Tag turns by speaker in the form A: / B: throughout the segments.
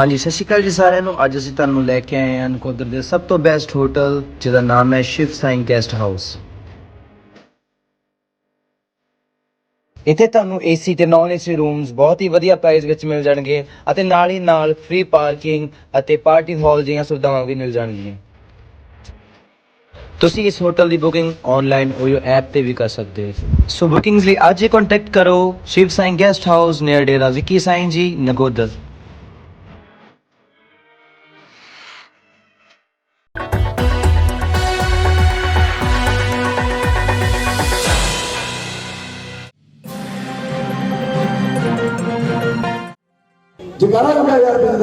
A: ਹਾਂਜੀ, ਸਤਿ ਸ਼੍ਰੀ ਅਕਾਲ ਜੀ ਸਾਰਿਆਂ ਨੂੰ। ਅੱਜ ਅਸੀਂ ਤੁਹਾਨੂੰ ਲੈ ਕੇ ਆਏ ਹਾਂ ਨਕੋਦਰ ਦੇ ਸਭ ਤੋਂ ਬੈਸਟ ਹੋਟਲ ਜਿਹਦਾ ਨਾਮ ਹੈ ਸ਼ਿਵ ਸਾਈਂ ਗੈਸਟ ਹਾਊਸ ਇੱਥੇ ਤੁਹਾਨੂੰ AC ਤੇ ਨਾਨ AC ਰੂਮਸ ਬਹੁਤ ਹੀ ਵਧੀਆ ਪ੍ਰਾਈਸ ਵਿੱਚ ਮਿਲ ਜਾਣਗੇ ਅਤੇ ਨਾਲ ਹੀ ਨਾਲ ਫ੍ਰੀ ਪਾਰਕਿੰਗ ਅਤੇ ਪਾਰਟੀ ਹਾਲ ਜਿਹੀਆਂ ਸੁਵਿਧਾਵਾਂ ਵੀ ਮਿਲ ਜਾਣਗੀਆਂ। ਤੁਸੀਂ ਇਸ ਹੋਟਲ ਦੀ ਬੁਕਿੰਗ ਆਨਲਾਈਨ OYO ਐਪ ਤੇ ਵੀ ਕਰ ਸਕਦੇ ਹੋ। ਸੋ ਬੁਕਿੰਗਸ ਲਈ ਅੱਜ ਹੀ ਕੰਟੈਕਟ ਕਰੋ
B: Shiv Sai guest house near Dera Vicky Sai ji Nakodar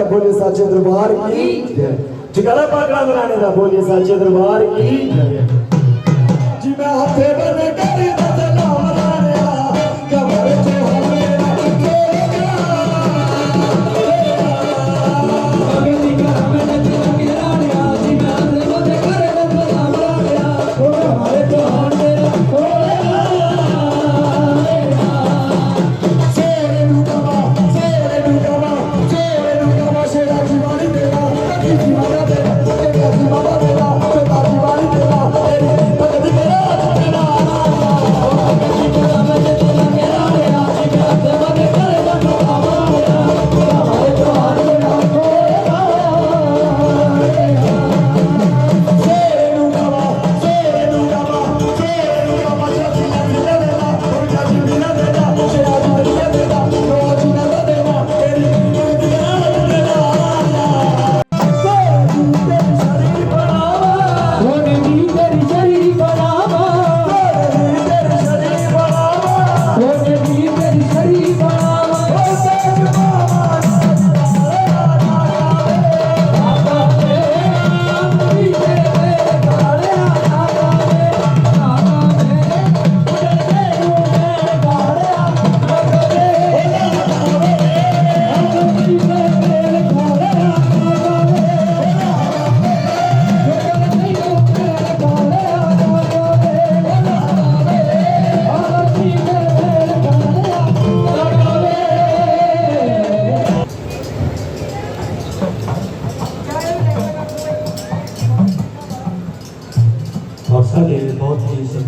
B: بولیے دربار کی بولیے ساچے دربار کی جی میں آپ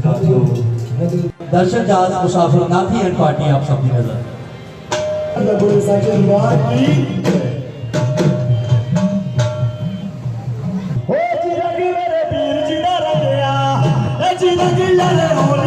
B: ساتھیوں درشن جہاز مسافر ناتھی اینڈ پارٹی آپ سب کی نظر۔ جی لگے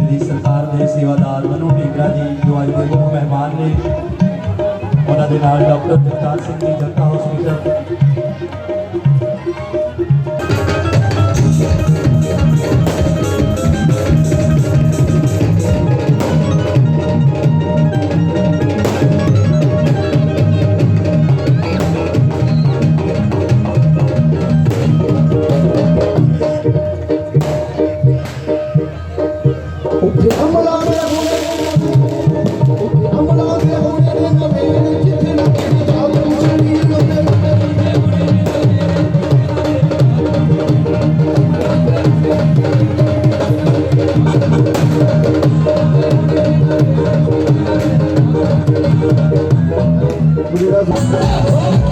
C: ਮੌਜੂਦਾ ਸਰਕਾਰ ਦੇ ਸੇਵਾਦਾਰ ਮਨੂ ਢੀਂਗਰਾ ਜੀ, ਜੋ ਅੱਜ ਦੇ ਮੁੱਖ ਮਹਿਮਾਨ ਨੇ। ਉਹਨਾਂ ਦੇ ਨਾਲ doctor Jagtar Singh ji, Janata hospital
D: Oh,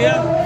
D: here.